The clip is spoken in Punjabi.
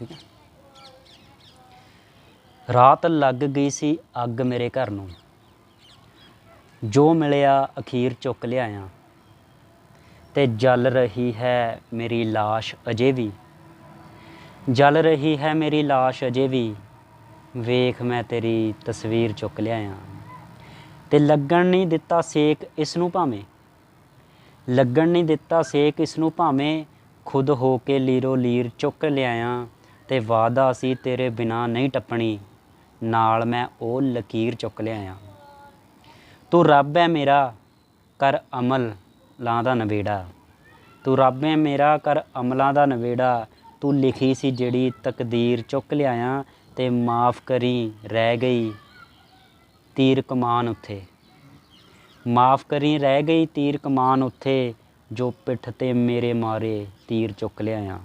ਠੀਕ ਹੈ ਰਾਤ ਲੱਗ ਗਈ ਸੀ ਅੱਗ ਮੇਰੇ ਘਰ ਨੂੰ ਜੋ ਮਿਲਿਆ ਅਖੀਰ ਚੁੱਕ ਲਿਆਇਆ ਤੇ ਜਲ ਰਹੀ ਹੈ ਮੇਰੀ লাশ ਅਜੇ ਵੀ ਜਲ ਰਹੀ ਹੈ ਮੇਰੀ লাশ ਅਜੇ ਵੀ ਵੇਖ ਮੈਂ ਤੇਰੀ ਤਸਵੀਰ ਚੁੱਕ ਲਿਆਇਆ ਤੇ ਲੱਗਣ ਨਹੀਂ ਦਿੱਤਾ ਸੇਕ ਇਸ ਨੂੰ ਭਾਵੇਂ ਲੱਗਣ ਨਹੀਂ ਦਿੱਤਾ ਸੇਕ ਇਸ ਨੂੰ ਭਾਵੇਂ ਖੁਦ ਹੋ ਕੇ ਲੀਰੋ ਲੀਰ ਚੁੱਕ ਲਿਆਇਆ ਤੇ ਵਾਦਾ ਸੀ ਤੇਰੇ ਬਿਨਾ ਨਹੀਂ ਟੱਪਣੀ। ਨਾਲ ਮੈਂ ਉਹ ਲਕੀਰ ਚੁੱਕ ਲਿਆਇਆ। ਤੂੰ ਰੱਬ ਹੈ ਮੇਰਾ, ਕਰ ਅਮਲ ਲਾਂ ਦਾ ਨਵੇੜਾ। ਤੂੰ ਰੱਬ ਹੈ ਮੇਰਾ, ਕਰ ਅਮਲਾਂ ਦਾ ਨਵੇੜਾ। ਤੂੰ ਲਿਖੀ ਸੀ ਜਿਹੜੀ ਤਕਦੀਰ ਚੁੱਕ ਲਿਆਇਆ ਤੇ ਮਾਫ ਕਰੀ ਰਹਿ ਗਈ ਤੀਰ ਕਮਾਨ ਉੱਥੇ। ਮਾਫ ਕਰੀ ਰਹਿ ਗਈ ਤੀਰ ਕਮਾਨ ਉੱਥੇ, ਜੋ ਪਿੱਠ ਤੇ ਮੇਰੇ ਮਾਰੇ ਤੀਰ ਚੁੱਕ ਲਿਆਇਆ।